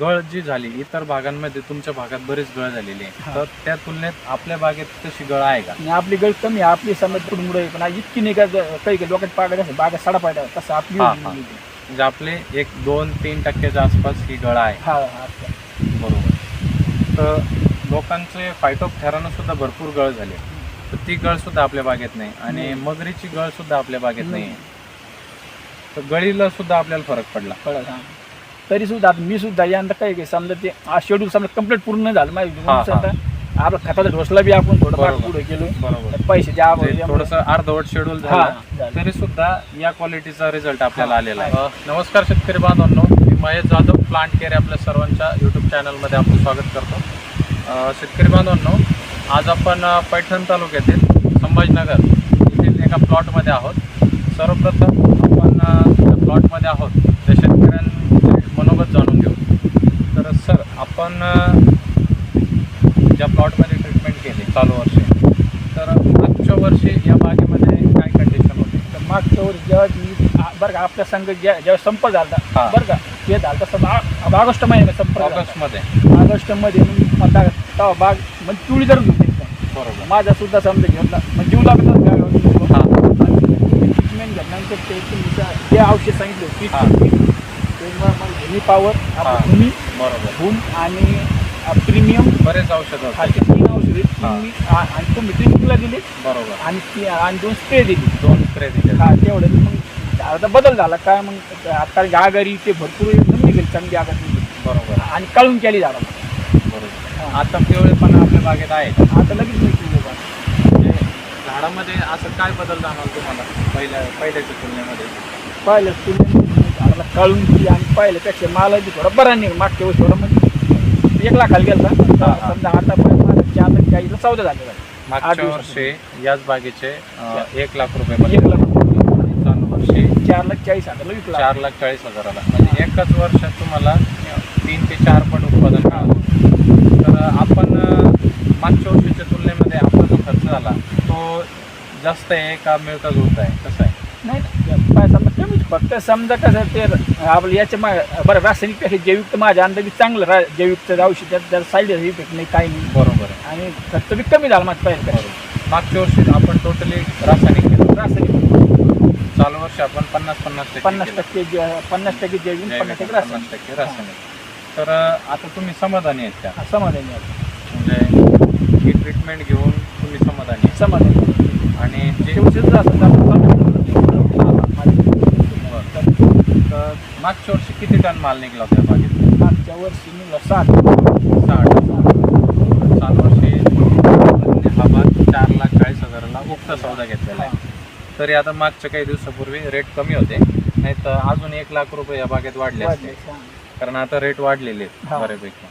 गळ जी झाली इतर भागांमध्ये तुमच्या भागात बरीच गळ झालेली आहे. तर त्या तुलनेत आपल्या बागेत तशी गळ आहे का आणि आपली गळ कमी आहे आपली समज पुढे मुळे पण इतकी नाही का ज- काही काही लोकांची पागड असं बागा साडा पायदा तसं आपली हा, हा. म्हणजे आपले एक दोन तीन टक्क्याच्या आसपास ही गळ आहे हा हा. बरोबर तर लोकांचे फायटोपथेरानं सुद्धा भरपूर गळ झाले तर ती गळ सुद्धा आपल्या बागेत नाही आणि. मगरीची गळ सुद्धा आपल्या बागेत नाही नाही. तर गळीला सुद्धा आपल्याला फरक पडला कळलं हा. तरी सुद्धा आता मी सुद्धा काही काही समजा ते आज शेड्यूल समजा कंप्लीट पूर्ण नाही झालं माहिती हा, हा. आता आपलं खताचा ढोसला बी आपण थोडं बरोबर. पुढे केलो बरोबर. पैसे द्या थोडस अर्धवट शेड्यूल हा झालं. झालं. तरी सुद्धा या क्वालिटीचा रिझल्ट आपल्याला आलेला आहे. अ, नमस्कार शेतकरी बांधवांनो. मी महेश जाधव प्लांट केअर आपल्या सर्वांच्या यूट्यूब चॅनलमध्ये आपलं स्वागत करतो. अ, शेतकरी बांधवांनो आज आपण अ, पैठण तालुक्यातील संभाजीनगर येथील एका प्लॉटमध्ये आहोत. सर्वप्रथम आपण अ, त्या प्लॉटमध्ये आहोत त्या शेतकऱ्यांचे मनोगत जाणून घेऊ तर सर आपण ज्या प्लॉटमध्ये ट्रीटमेंट केली चालू वर्षी तर मागच्या वर्षी या बागेमध्ये काय कंडिशन होती तर मागच्या वर्षी जेव्हा मी बरं का आपल्या संघ ज्या जेव्हा संप झाला. बरं का ते झालं तसं ऑगस्ट महिन्यात झाला. ऑगस्टमध्ये ऑगस्टमध्ये तेव्हा बाग म्हणजे पिवळी धरून होती. बरोबर माझा सुद्धा समजा घेतला मग जीव लागत हा ट्रीटमेंट घेतल्यानंतर ते जे औषध सांगितलं. ते मग भूमी पॉवर हा. भूमी बरोबर. भूम आणि प्रीमियम बरेच औषध खालचे तीन औषधे. आ- आणि तुम्ही ड्रिंकला दिले बरोबर. आणि ती आणि दोन स्प्रे दिली दोन स्प्रे दिले हा तेवढं. मग आता बदल झाला. काय मग आता आघाडी ते भरपूर एकदम निघेल चांगली निघेल बरोबर. आणि काढून केली झाला बरोबर. आता पिवळेपणा आपल्या बागेत आहे आता लगेच मी बा. म्हणजे झाडामध्ये असं काय बदल जाणवलं तुम्हाला पहिल्या पहिल्याच्या तुलनेमध्ये? पाहिलं तुम्ही झाडाला आणि पाहिल्यापेक्षा मला बी थोडा बरा नाही. मागच्या वर्षी थोडा म्हणजे एक लाखाला गेला. समजा आता चार चाळीसला चौदा झालेला आहे. आठ मागच्या. वर्षी याच बागेचे अं, एक लाख रुपये एक. लाख आणि चालू वर्षी. चार लाख चाळीस हजारला विकला. चार लाख चाळीस हजाराला. म्हणजे एकाच वर्षात तुम्हाला तीन ते चार पट उत्पादन मिळालं. तर आपण अं, मागच्या वर्षीच्या तुलनेमध्ये आपला जो खर्च झाला तो जास्त आहे का मिळता जुळता आहे? कसं आहे नाही नाही, काय समजा कमीच फक्त समजा कसं ते आपलं याच्या मा बरं रासायनिकपेक्षा जैविक तर माझ्या अंदाजे चांगलं रा जैविकचं औषध त्यात त्याला साईड इफेक्ट नाही काही नाही. बरोबर आहे. आणि खर्च बी कमी झाला माझ्या पहिल्या बरोबर. मागच्या वर्षी आपण टोटली रासायनिक केलं. रासायनिक. चालू वर्षी आपण पन्नास पन्नास टक्के पन्नास. टक्के जे- पन्नास टक्के जैविक जैविक पन्नास टक्के रासायनिक. टक्के रासायनिक. तर आता तुम्ही समाधानी आहेत का? हा, समाधानी आहे. म्हणजे ही ट्रीटमेंट घेऊन तुम्ही समाधानी समाधानी. आणि जे औषध रासायनिक आपण तर मागच्या वर्षी किती टन माल निघला होता बागेत? मागच्या वर्षी निघाला साठ. साठ. चालू वर्षी. हा बाग चार लाख चाळीस हजाराला उक्त सौदा घेतलेला आहे. तरी आता मागच्या काही दिवसापूर्वी रेट कमी होते. नाही तर अजून एक लाख रुपये या बागेत वाढले असते. कारण आता रेट वाढलेले आहेत. बऱ्यापैकी.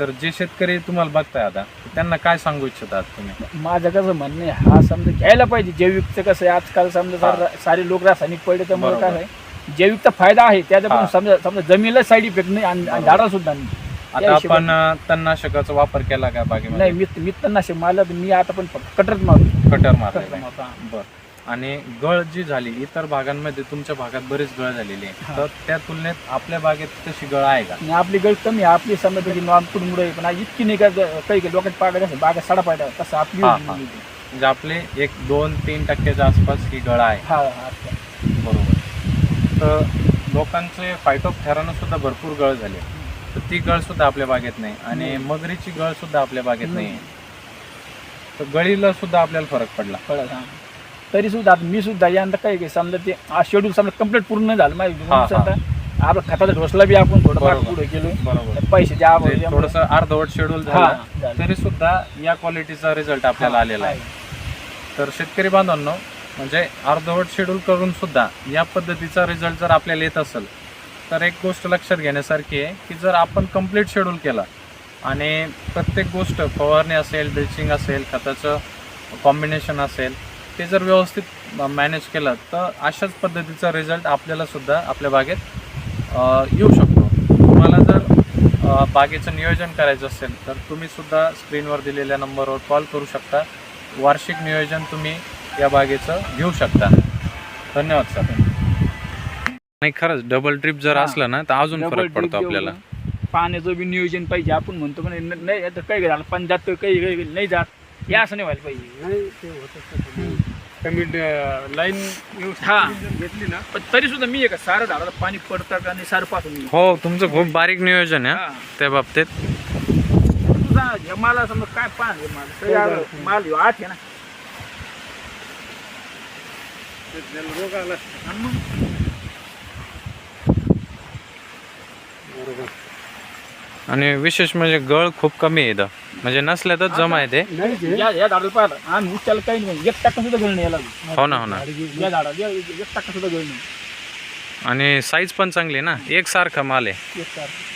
तर जे शेतकरी तुम्हाला बघताय आता त्यांना काय सांगू इच्छितात तुम्ही? माझं कसं म्हणणं आहे हा समजा घ्यायला पाहिजे. जैविकचं कसं आहे आजकाल समजा. सार- लोक रासायनिक पडले त्यामुळे काय. आहे? जैविकचा फायदा आहे त्याचा हा. पण समजा समजा जमिनीला साईड इफेक्ट नाही आणि आणि बरोबर. झाडाला सुद्धा नाही आता हिशोबाने- आपण अं, तणनाशकाचा वापर केला का नाही बागेमध्ये मी मी तणनाशक मला मी आता पण कटरच मारतो कटर कटर. मारतो, हा. बर आणि गळ जी झाली इतर भागांमध्ये तुमच्या भागात बरीच गळ झालेली आहे हा. तर त्या तुलनेत आपल्या बागेत तशी गळ आहे का आणि आपली गळ कमी आहे आपली समजा नॉन मुळे पण आज इतकी नाही का ज- काही काही लोकांची पागड असं बागा साडा पायदा तसं आपली हा, हा. नाही. म्हणजे आपले एक दोन तीन टक्क्याच्या आसपास ही गळ आहे हा हा. बरोबर तर लोकांचे फायटोपथेरानं सुद्धा भरपूर गळ झाले. तर ती गळ सुद्धा आपल्या बागेत नाही आणि. मगरीची गळ सुद्धा आपल्या बागेत नाही. तर गळीला सुद्धा आपल्याला फरक पडला. कळलं. तरी सुद्धा मी सुद्धा काही काही समजा ते शेड्यूल समजा कंप्लीट पूर्ण नाही झालं माहिती आपलं खताचा ढोसला बी आपण थोडं बरोबर. पुढे केलो. बरोबर. पैसे द्या म्हणजे थोडस अर्धवट शेड्यूल झालं. झालं. तरी सुद्धा या क्वालिटीचा रिझल्ट आपल्याला आलेला आहे. तर शेतकरी बांधवांनो म्हणजे अर्धवट शेड्यूल करून सुद्धा या पद्धतीचा रिझल्ट जर आपल्याला येत असेल तर एक गोष्ट लक्षात घेण्यासारखी आहे की जर आपण कंप्लीट शेड्यूल केला आणि प्रत्येक गोष्ट फवारणी असेल ड्रिचिंग असेल खताचं कॉम्बिनेशन असेल ते जर व्यवस्थित मॅनेज केलं तर अशाच पद्धतीचा रिझल्ट आपल्यालासुद्धा आपल्या बागेत येऊ शकतो. तुम्हाला जर बागेचं नियोजन करायचं असेल तर तुम्हीसुद्धा स्क्रीनवर दिलेल्या नंबरवर कॉल करू शकता. वार्षिक नियोजन तुम्ही या बागेचं घेऊ शकता. धन्यवाद सर. नाही खरंच डबल ट्रिप जर हा. असलं ना तर अजून Double फरक drip पडतो देऊ आपल्याला. ना. पाण्याचं बी नियोजन पाहिजे. आपण म्हणतो पण न- नाही आता काही झालं पण जातं काही काही नाही जात. हे असं नाही व्हायला पाहिजे. नाही ते होतं कमी लाईन हा. घेतली ना पण तरी सुद्धा मी एक सारं झाडाला पाणी पडतं आणि सारं पासून मी. हो तुमचं खूप बारीक नियोजन आहे हा, हा. त्या बाबतीत. तुझा हे मला समजा काय पान हे मला. माल ह्यो आठ आहे ना ते त्याला रोग आला आणि मग बरोबर आणि विशेष म्हणजे गळ खूप कमी आहे इथं. म्हणजे नसल्यातच जमा आहे ते. नाही ते या या झाडाला पाहिलं. आम्ही उच्चाला काही नाही एक टक्का सुद्धा गळ नाही याला. हो ना हो ना. या झाडाला एक एक टक्का सुद्धा गळ नाही. आणि साईज पण चांगली आहे ना. एकसारखा माल आहे. एक सारखं.